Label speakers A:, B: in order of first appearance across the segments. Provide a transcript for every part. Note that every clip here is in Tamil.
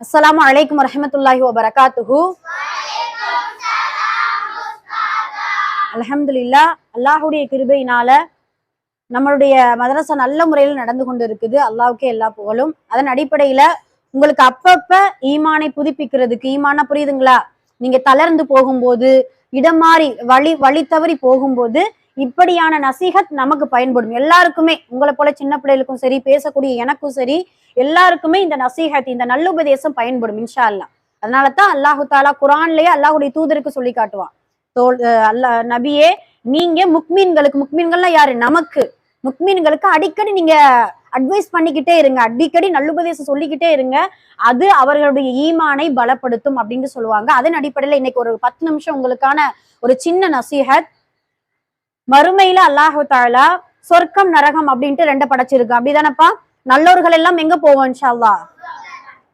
A: அஸ்ஸலாமு அலைக்கும் வரஹ்மத்துல்லாஹி வபரகாத்துஹு அல்ஹம்துலில்லா அல்லாஹுடைய கிருபையினால நம்மளுடைய மதரசா நல்ல முறையில் நடந்து கொண்டு இருக்குது அல்லாவுக்கே எல்லா புகழும். அதன் அடிப்படையில உங்களுக்கு அப்பப்ப ஈமானை புதுப்பிக்கிறதுக்கு ஈமானா புரியுதுங்களா? நீங்க தளர்ந்து போகும்போது இடம் மாறி வழி வழி தவறி போகும்போது இப்படியான நசீகத் நமக்கு பயன்படும். எல்லாருக்குமே உங்களை போல சின்ன பிள்ளைகளுக்கும் சரி பேசக்கூடிய எனக்கும் சரி எல்லாருக்குமே இந்த நசீஹத் இந்த நல்லுபதேசம் பயன்படும் இன்ஷா அல்லா அதனால தான் அல்லாஹு தாலா குரான்லயே அல்லாஹுடைய தூதருக்கு சொல்லி காட்டுவான். தோல் அல்லாஹ் நபியே நீங்க முக்மீன்களுக்கு முக்மீன்கள்லாம் யாரு? நமக்கு. முக்மீன்களுக்கு அடிக்கடி நீங்க அட்வைஸ் பண்ணிக்கிட்டே இருங்க. அடிக்கடி நல்லுபதேசம் சொல்லிக்கிட்டே இருங்க. அது அவர்களுடைய ஈமானை பலப்படுத்தும் அப்படின்னு சொல்லுவாங்க. அதன் அடிப்படையில இன்னைக்கு ஒரு பத்து நிமிஷம் உங்களுக்கான ஒரு சின்ன நசீஹத். மறுமையில அல்லாஹு தாலா சொர்க்கம் நரகம் அப்படின்ட்டு ரெண்டு படைச்சிருக்கு. அப்படிதானப்பா? நல்லோர்கள் எல்லாம் எங்க போவோம் இன்ஷால்லா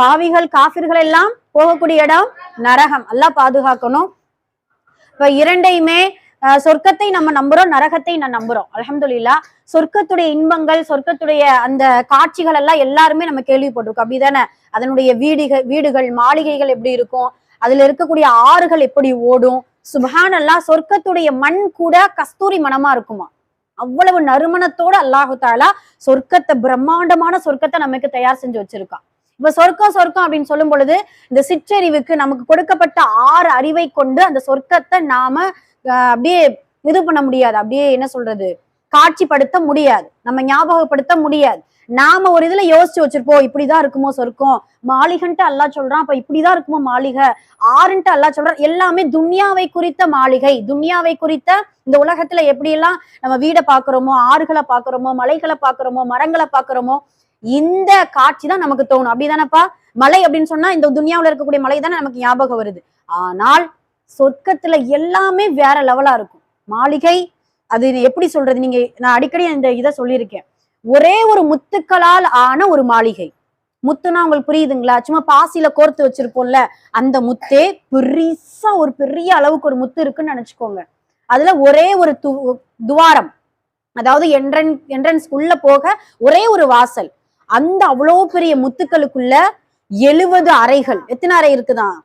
A: பாவிகள் காஃபிர்கள் எல்லாம் போகக்கூடிய இடம் நரகம். அல்லாஹ் பாதுகாக்கணும். இப்ப இரண்டையுமே சொர்க்கத்தை நம்ம நம்புறோம் நரகத்தை நான் நம்புறோம். அலமதுல்லா சொர்க்கத்துடைய இன்பங்கள் சொர்க்கத்துடைய அந்த காட்சிகள் எல்லாம் எல்லாருமே நம்ம கேள்விப்பட்டிருக்கோம். அப்படிதானே? அதனுடைய வீடுகள் வீடுகள் மாளிகைகள் எப்படி இருக்கும்? அதுல இருக்கக்கூடிய ஆறுகள் எப்படி ஓடும்? சுபஹானல்லாஹ் சொர்க்கத்துடைய மண் கூட கஸ்தூரி மனமா இருக்குமா? அவ்வளவு நறுமணத்தோட அல்லாஹு தாலா சொர்க்கத்தை பிரம்மாண்டமான சொர்க்கத்தை நமக்கு தயார் செஞ்சு வச்சிருக்கான். இப்ப சொர்க்கம் சொர்க்கம் அப்படின்னு சொல்லும் பொழுது இந்த சிற்றறிவுக்கு நமக்கு கொடுக்கப்பட்ட ஆறு அறிவை கொண்டு அந்த சொர்க்கத்தை நாம அஹ், அப்படியே இது பண்ண முடியாது. அப்படியே என்ன சொல்றது? காட்சிப்படுத்த முடியாது. நம்ம ஞாபகப்படுத்த முடியாது. நாம ஒரு இதுல யோசிச்சு வச்சிருப்போம் இப்படிதான் இருக்குமோ சொர்க்கம். மாளிகன்ட்டு அல்லாஹ் சொல்றான் அப்ப இப்படிதான் இருக்குமோ மாளிகை? ஆறுன்ட்டு அல்லாஹ் சொல்றான் எல்லாமே துன்யாவை குறித்த மாளிகை. துன்யாவை குறித்த இந்த உலகத்துல எப்படியெல்லாம் நம்ம வீடை பாக்குறோமோ ஆறுகளை பாக்குறோமோ மலைகளை பாக்குறோமோ மரங்களை பாக்குறோமோ இந்த காட்சி தான் நமக்கு தோணும். அப்படிதானப்பா? மலை அப்படின்னு சொன்னா இந்த துன்யாவில இருக்கக்கூடிய மலை தானே நமக்கு ஞாபகம் வருது. ஆனால் சொர்க்கத்துல எல்லாமே வேற லெவலா இருக்கும். மாளிகை அது எப்படி சொல்றது? நீங்க நான் அடிக்கடி இந்த இதை சொல்லியிருக்கேன். ஒரே ஒரு முத்துக்களால் ஆன ஒரு மாளிகை. முத்துனா உங்களுக்கு புரியுதுங்களா? சும்மா பாசியில கோர்த்து வச்சிருப்போம்ல அந்த முத்தே பெருசா ஒரு பெரிய அளவுக்கு ஒரு முத்து இருக்குன்னு நினைச்சுக்கோங்க. அதுல ஒரே ஒரு து துவாரம் அதாவது என்ட்ரன் என்ட்ரன்ஸ் போக ஒரே ஒரு வாசல். அந்த அவ்வளோ பெரிய முத்துக்களுக்குள்ள எழுவது அறைகள். எத்தனை அறை இருக்குதான்?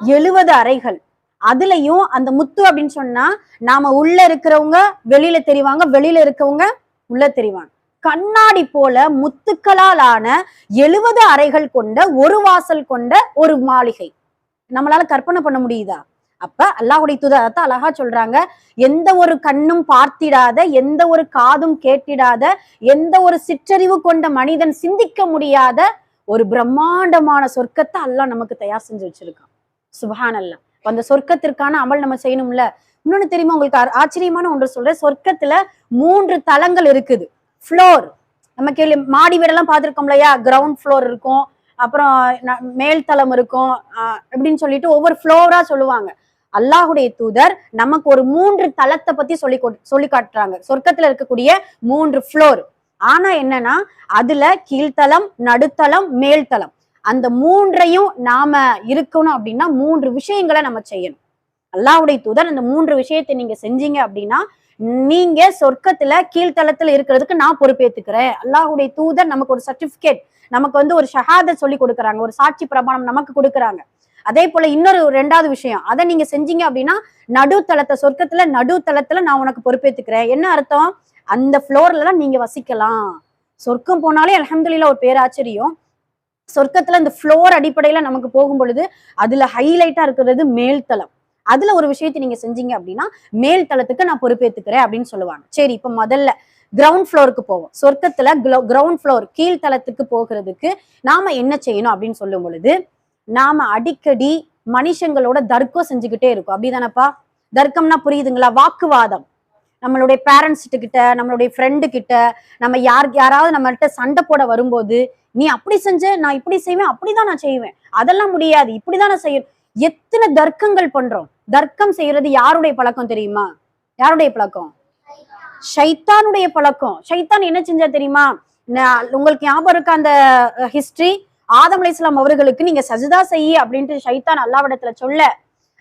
A: எழுவது அறைகள். அதுலயும் அந்த முத்து அப்படின்னு சொன்னா நாம உள்ள இருக்கிறவங்க வெளியில தெரிவாங்க வெளியில இருக்கவங்க உள்ள தெரிவாங்க. கண்ணாடி போல முத்துக்களால் ஆன எழுவது அறைகள் கொண்ட ஒரு வாசல் கொண்ட ஒரு மாளிகை. நம்மளால கற்பனை பண்ண முடியுதா? அப்ப அல்லாஹுடைய துதத்தை அழகா சொல்றாங்க. எந்த ஒரு கண்ணும் பார்த்திடாத எந்த ஒரு காதும் கேட்டிடாத எந்த ஒரு சிற்றறிவு கொண்ட மனிதன் சிந்திக்க முடியாத ஒரு பிரம்மாண்டமான சொர்க்கத்தை அல்லாஹ் நமக்கு தயார் செஞ்சு வச்சிருக்கான். சுபஹான் அல்லாஹ் அந்த சொர்க்கத்திற்கான அமல் நம்ம செய்யணும்ல. இன்னொன்னு தெரியுமா உங்களுக்கு ஆச்சரியமான ஒன்று சொல்றேன். சொர்க்கத்துல மூன்று தளங்கள் இருக்குது. ஃப்ளோர் நம்ம கேள்வி மாடி வீடெல்லாம் பார்த்துருக்கோம் இல்லையா கிரவுண்ட் ஃப்ளோர் இருக்கும். அப்புறம் ந- மேல் தளம் இருக்கும். அப்படின்னு சொல்லிட்டு ஒவ்வொரு ஃப்ளோரா சொல்லுவாங்க. அல்லாஹுடைய தூதர் நமக்கு ஒரு மூன்று தளத்தை பத்தி சொல்லி சொல்லி காட்டுறாங்க. சொர்க்கத்துல இருக்கக்கூடிய மூன்று ஃப்ளோர் ஆனா என்னன்னா அதுல கீழ்த்தளம் நடுத்தளம் மேல்தளம். அந்த மூன்றையும் நாம இருக்கணும் அப்படின்னா மூன்று விஷயங்களை நம்ம செய்யணும். அல்லாவுடைய தூதர் அந்த மூன்று விஷயத்தை நீங்க செஞ்சீங்க அப்படின்னா நீங்க சொர்க்கத்துல கீழ்த்தளத்துல இருக்கிறதுக்கு நான் பொறுப்பேத்துக்கிறேன். அல்லாஹுடைய தூதர் நமக்கு ஒரு சர்டிபிகேட் நமக்கு வந்து ஒரு ஷஹாத சொல்லி கொடுக்குறாங்க ஒரு சாட்சி பிரமாணம் நமக்கு கொடுக்குறாங்க. அதே போல இன்னொரு ரெண்டாவது விஷயம் அதை நீங்க செஞ்சீங்க அப்படின்னா நடுத்தளத்தை சொர்க்கத்துல நடுத்தளத்துல நான் உனக்கு பொறுப்பேத்துக்கிறேன். என்ன அர்த்தம்? அந்த ஃப்ளோர்ல எல்லாம் நீங்க வசிக்கலாம். சொர்க்கம் போனாலே அல்ஹம்துலில்லாஹ் ஒரு பேராச்சரியம். சொர்க்கத்துல இந்த ஃப்ளோர் அடிப்படையில நமக்கு போகும் பொழுது அதுல ஹைலைட்டா இருக்கிறது மேல்தளம் அதுல ஒரு விஷயத்தை நீங்க செஞ்சீங்க அப்படின்னா மேல் தளத்துக்கு நான் பொறுப்பேத்துக்கிறேன் அப்படின்னு சொல்லுவாங்க. சரி இப்ப முதல்ல கிரவுண்ட் ஃப்ளோருக்கு போவோம். சொர்க்கத்துல கிரவுண்ட் ஃப்ளோர் கீழ்த்தளத்துக்கு போகிறதுக்கு நாம என்ன செய்யணும் அப்படின்னு சொல்லும் பொழுது நாம அடிக்கடி மனுஷங்களோட தர்க்கம் செஞ்சுக்கிட்டே இருக்கும். அப்படிதானப்பா? தர்க்கம்னா புரியுதுங்களா? வாக்குவாதம். நம்மளுடைய பேரண்ட்ஸ் கிட்ட நம்மளுடைய ஃப்ரெண்டு கிட்ட நம்ம யார் யாராவது நம்மள்கிட்ட சண்டை போட வரும்போது நீ அப்படி செஞ்ச நான் இப்படி செய்வேன் அப்படிதான் நான் செய்வேன். அதெல்லாம் முடியாது. இப்படிதான் நான் செய்யணும். எத்தனை தர்க்கங்கள் பண்றோம். தர்க்கம் செய்யறது யாருடைய பழக்கம் தெரியுமா? யாருடைய பழக்கம்? ஷைத்தானுடைய பழக்கம். ஷைத்தான் என்ன செஞ்சா தெரியுமா? உங்களுக்கு ஞாபகம் இருக்க அந்த ஹிஸ்டரி ஆதம் அலைஹிஸ்ஸலாம் அவர்களுக்கு நீங்க சஜிதா செய்ய அப்படின்ட்டு ஷைத்தான் அல்லாவிடத்துல சொல்ல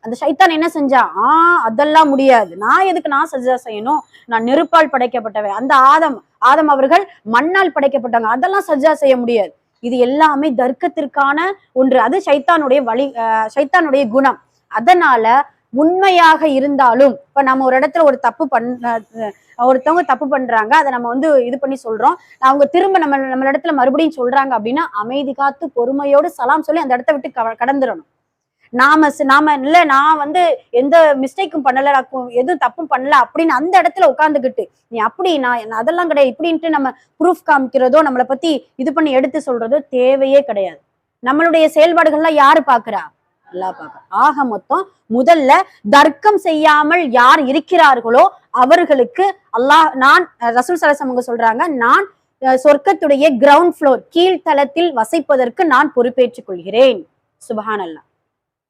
A: அந்த ஷைத்தான் என்ன செஞ்சா ஆ அதெல்லாம் முடியாது. நான் எதுக்கு நான் சஜா செய்யணும்? நான் நெருப்பால் படைக்கப்பட்டவன். அந்த ஆதம் ஆதம் அவர்கள் மண்ணால் படைக்கப்பட்டாங்க அதெல்லாம் சஜா செய்ய முடியாது. இது எல்லாமே தர்க்கத்திற்கான ஒன்று. அது சைத்தானுடைய வழி அஹ் சைத்தானுடைய குணம். அதனால உண்மையாக இருந்தாலும் இப்ப நம்ம ஒரு இடத்துல ஒரு தப்பு பண்ண ஒருத்தவங்க தப்பு பண்றாங்க அதை நம்ம வந்து இது பண்ணி சொல்றோம். அவங்க திரும்ப நம்ம நம்ம இடத்துல மறுபடியும் சொல்றாங்க அப்படின்னா அமைதி காத்து பொறுமையோடு சலாம் சொல்லி அந்த இடத்த விட்டு க- கடந்துடணும் நாம நாம இல்ல நான் வந்து எந்த மிஸ்டேக்கும் பண்ணல நான் எதுவும் தப்பும் பண்ணல அப்படின்னு அந்த இடத்துல உட்காந்துக்கிட்டு நீ அப்படி நான் அதெல்லாம் கிடையாது. இப்படின்ட்டு நம்ம ப்ரூஃப் காமிக்கிறதோ நம்மளை பத்தி இது பண்ணி எடுத்து சொல்றதோ தேவையே கிடையாது. நம்மளுடைய செயல்பாடுகள்லாம் யாரு பாக்குறா? அல்லாஹ் பாக்குறா. ஆக மொத்தம் முதல்ல தர்க்கம் செய்யாமல் யார் இருக்கிறார்களோ அவர்களுக்கு அல்லாஹ் நான் ரசூல் சலசம் அவங்க சொல்றாங்க நான் சொர்க்கத்துடைய கிரவுண்ட் ஃப்ளோர் கீழ்த்தளத்தில் வசிப்பதற்கு நான் பொறுப்பேற்றுக் கொள்கிறேன். சுபஹான் அல்லாஹ்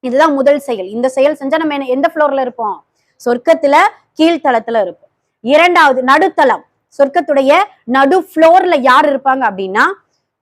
A: இதுதான் முதல் செயல். இந்த செயல் செஞ்சா நம்ம என்ன- எந்த ஃப்ளோர்ல இருப்போம்? சொர்க்கத்துல கீழ்த்தளத்துல இருப்போம். இரண்டாவது நடுத்தளம். சொர்க்கத்துடைய நடு ஃப்ளோர்ல யார் இருப்பாங்க அப்படின்னா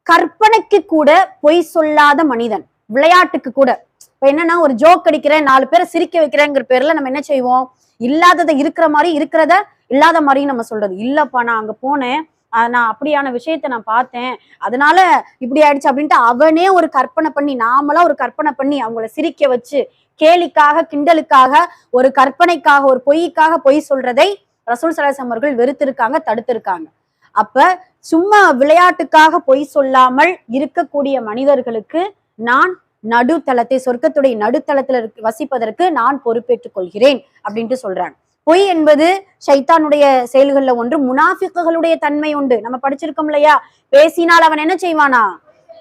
A: கற்பனைக்கு கூட பொய் சொல்லாத மனிதன். விளையாட்டுக்கு கூட. இப்ப என்னன்னா ஒரு ஜோக் அடிக்கிறேன் நாலு பேரை சிரிக்க வைக்கிறேங்கிற பேர்ல நம்ம என்ன செய்வோம்? இல்லாததை இருக்கிற மாதிரி இருக்கிறத இல்லாத மாதிரி நம்ம சொல்றது. இல்லப்பா நான் அங்க போனேன். நான் அப்படியான விஷயத்த நான் பார்த்தேன். அதனால இப்படி ஆயிடுச்சு அப்படின்ட்டு அவனே ஒரு கற்பனை பண்ணி நாமளா ஒரு கற்பனை பண்ணி அவங்கள சிரிக்க வச்சு கேலிக்காக கிண்டலுக்காக ஒரு கற்பனைக்காக ஒரு பொய்க்காக பொய் சொல்றதை ரசூல் சலாசம் அவர்கள் வெறுத்திருக்காங்க தடுத்திருக்காங்க. அப்ப சும்மா விளையாட்டுக்காக பொய் சொல்லாமல் இருக்கக்கூடிய மனிதர்களுக்கு நான் நடுத்தளத்தை சொர்க்கத்துடைய நடுத்தளத்துல இருக்க- வசிப்பதற்கு நான் பொறுப்பேற்றுக் கொள்கிறேன் அப்படின்ட்டு சொல்றாங்க. பொய் என்பது ஷைத்தானுடைய செயல்கள்ல ஒன்று முனாஃபிக்குகளுடைய தன்மை உண்டு. நம்ம படிச்சிருக்கோம் இல்லையா? பேசினால் அவன் என்ன செய்வானா?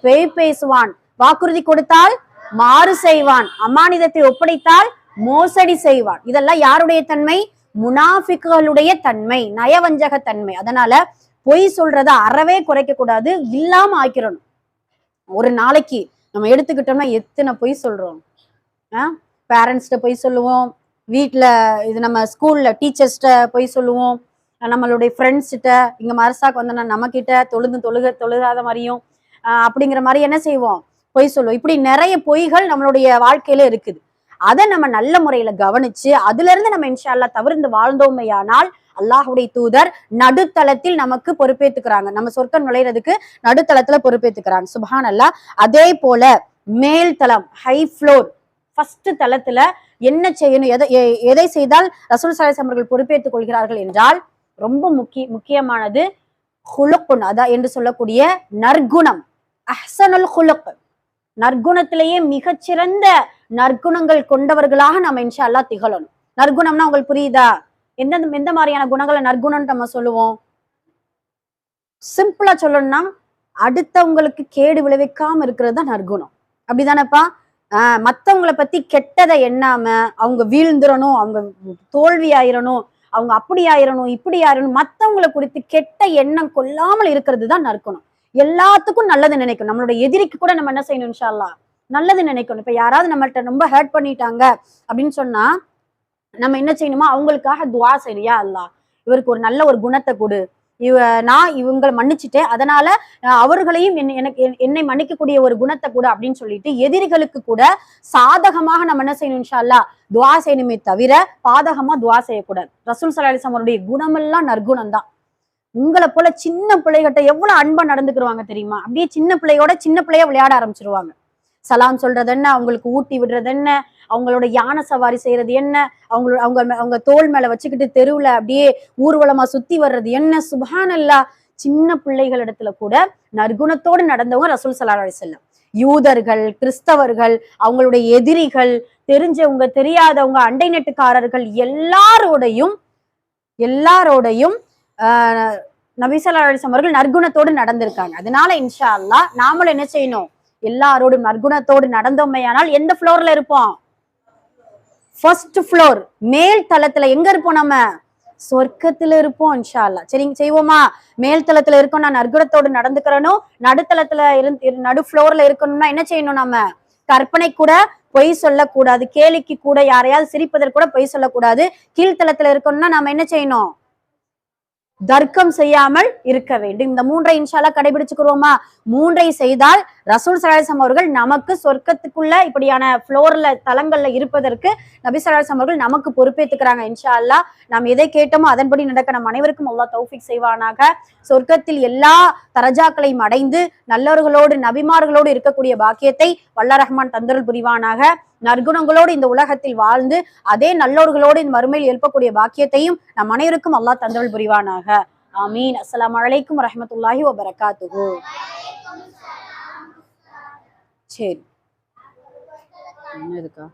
A: பேய் பேசுவான். வாக்குறுதி கொடுத்தால் மாறு செய்வான். அமானிதத்தை ஒப்படைத்தால் மோசடி செய்வான். இதெல்லாம் யாருடைய தன்மை? முனாஃபிக்குகளுடைய தன்மை நயவஞ்சக தன்மை. அதனால பொய் சொல்றத அறவே குறைக்க கூடாது இல்லாம ஆக்கிரணும். ஒரு நாளைக்கு நம்ம எடுத்துக்கிட்டோம்னா எத்தனை பொய் சொல்றோம்? பேரண்ட்ஸ்கிட்ட பொய் சொல்லுவோம். வீட்டில் இது நம்ம ஸ்கூலில் டீச்சர்ஸ்கிட்ட பொய் சொல்லுவோம். நம்மளுடைய ஃப்ரெண்ட்ஸ்கிட்ட இங்கே மரசாக்கு வந்தோம்னா நம்மக்கிட்ட தொழுது தொழுக தொழுகாத மாதிரியும் அப்படிங்கிற மாதிரி என்ன செய்வோம்? பொய் சொல்லுவோம். இப்படி நிறைய பொய்கள் நம்மளுடைய வாழ்க்கையில இருக்குது. அதை நம்ம நல்ல முறையில கவனிச்சு அதுல இருந்து நம்ம இன்ஷா அல்லாஹ் தவிர்ந்து வாழ்ந்தோமையானால் அல்லாஹுடைய தூதர் நடுத்தளத்தில் நமக்கு பொறுப்பேத்துக்கிறாங்க. நம்ம சொர்க்கம் நுழையிறதுக்கு நடுத்தளத்துல பொறுப்பேத்துக்கிறாங்க. சுபஹான் அல்லாஹ் அதே போல மேல் தளம் ஹை ஃப்ளோர் ஃபர்ஸ்ட் தளத்துல என்ன செய்யணும் எதை எ- எதை செய்தால் ரசூல் சாலை அவர்கள் பொறுப்பேற்றுக் கொள்கிறார்கள் என்றால் ரொம்ப முக்கிய முக்கியமானது ஹுலுக்குன் அதா என்று சொல்லக்கூடிய நற்குணம். அஹ்சனுல் ஹுலுக். நற்குணத்திலேயே மிகச்சிறந்த நற்குணங்கள் கொண்டவர்களாக நம்ம இன்ஷா அல்லாஹ் திகழணும். நற்குணம்னா உங்களுக்கு புரியுதா? எந்த எந்த மாதிரியான குணங்களை நற்குணம்னு நம்ம சொல்லுவோம்? சிம்பிளா சொல்லணும்னா அடுத்தவங்களுக்கு கேடு விளைவிக்காம இருக்கிறது தான் நற்குணம். அப்படிதானப்பா? ஆஹ் மத்தவங்களை பத்தி கெட்டதை எண்ணாம அவங்க வீழ்ந்துடணும் அவங்க தோல்வி ஆயிரணும் அவங்க அப்படி ஆயிரணும் இப்படி ஆயிரணும் மத்தவங்களை குறித்து கெட்ட எண்ணம் கொள்ளாமல் இருக்கிறது தான் நறுக்கணும். எல்லாத்துக்கும் நல்லது நினைக்கணும். நம்மளோட எதிரிக்கு கூட நம்ம என்ன செய்யணும் இன்ஷா அல்லாஹ் நல்லது நினைக்கணும். இப்ப யாராவது நம்மள்ட்ட ரொம்ப ஹர்ட் பண்ணிட்டாங்க அப்படின்னு சொன்னா நம்ம என்ன செய்யணுமா அவங்களுக்காக துவா செய்யணும். யா அல்லாஹ் இவருக்கு ஒரு நல்ல ஒரு குணத்தை கொடு. இவ நான் இவங்களை மன்னிச்சுட்டேன். அதனால அவர்களையும் என்னை- எனக்கு என்- என்னை மன்னிக்கக்கூடிய ஒரு குணத்தை கூட அப்படின்னு சொல்லிட்டு எதிரிகளுக்கு கூட சாதகமாக நம்ம என்ன செய்யணும் இன்ஷா அல்லாஹ் துவா செய்யணுமே தவிர பாதகமா துவா செய்யக்கூடாது. ரசூல் சலாலிசம் அவருடைய குணமெல்லாம் நற்குணம் தான் உங்களை போல சின்ன பிள்ளைகிட்ட எவ்வளவு அன்பா நடந்துக்குருவாங்க தெரியுமா? அப்படியே சின்ன பிள்ளையோட சின்ன பிள்ளைய விளையாட ஆரம்பிச்சிருவாங்க. சலாம் சொல்றது என்ன? அவங்களுக்கு ஊட்டி விடுறது என்ன? அவங்களோட யானை சவாரி செய்யறது என்ன? அவங்களோட அவங்க அவங்க தோல் மேல வச்சுக்கிட்டு தெருவுல அப்படியே ஊர்வலமா சுத்தி வர்றது என்ன? சுபஹானல்லா. சின்ன பிள்ளைகள் இடத்துல கூட நற்குணத்தோடு நடந்தவங்க ரசூல் சல்லா செல்லம் யூதர்கள் கிறிஸ்தவர்கள் அவங்களுடைய எதிரிகள் தெரிஞ்சவங்க தெரியாதவங்க அண்டை நெட்டுக்காரர்கள் எல்லாரோடையும் எல்லாரோடையும் ஆஹ் நபி அவர்கள் நற்குணத்தோடு நடந்திருக்காங்க. அதனால இன்ஷா அல்லா நாமளும் என்ன செய்யணும்? எல்லாரோடும் நற்குணத்தோடு நடந்தோமையானால் எந்த ஃப்ளோர்ல இருப்போம்? ஃபர்ஸ்ட் ஃப்ளோர் மேல் தளத்துல எங்க இருப்போம் நம்ம? சொர்க்கத்துல இருப்போம் இன்ஷால்லா சரிங்க செய்வோமா? மேல் தளத்துல இருக்கோம் நான் நற்குணத்தோடு நடந்துக்கிறனும் நடுத்தளத்துல இருந்து நடு ஃப்ளோர்ல இருக்கணும்னா என்ன செய்யணும் நம்ம? கற்பனை கூட பொய் சொல்லக்கூடாது. கேலிக்கு கூட யாரையாவது சிரிப்பதற்கு கூட பொய் சொல்லக்கூடாது. கீழ்த்தளத்துல இருக்கணும்னா நம்ம என்ன செய்யணும்? தர்க்கம் செய்யாமல் இருக்க வேண்டும். இந்த மூன்றை இன்ஷால்லா கடைபிடிச்சுக்கிறோமா? மூன்றை செய்தால் ரசூல் சலாசம் அவர்கள் நமக்கு சொர்க்கத்துக்குள்ள இப்படியான ஃப்ளோர்ல தலங்கள்ல இருப்பதற்கு நபி சலாசம் அவர்கள் நமக்கு பொறுப்பேத்துக்கிறாங்க. இன்ஷா அல்லாஹ் நாம் எதை கேட்டோமோ அதன்படி நடக்க நம் அனைவருக்கும் அல்லா தௌஃபிக் செய்வானாக. சொர்க்கத்தில் எல்லா தரஜாக்களையும் அடைந்து நல்லவர்களோடு நபிமார்களோடு இருக்கக்கூடிய பாக்கியத்தை வல்ல ரஹ்மான் தந்தருள் புரிவானாக. நற்குணங்களோடு இந்த உலகத்தில் வாழ்ந்து அதே நல்லோர்களோடு இந்த மறுமையில் எழுப்பக்கூடிய பாக்கியத்தையும் நம் அனைவருக்கும் அல்லாஹ் தந்தருள் புரிவானாக. ஆமீன். அஸ்லாம் அலைக்கும் வரமத்துல்லாஹி வபரகாத்துகு சரி. என்ன இருக்கா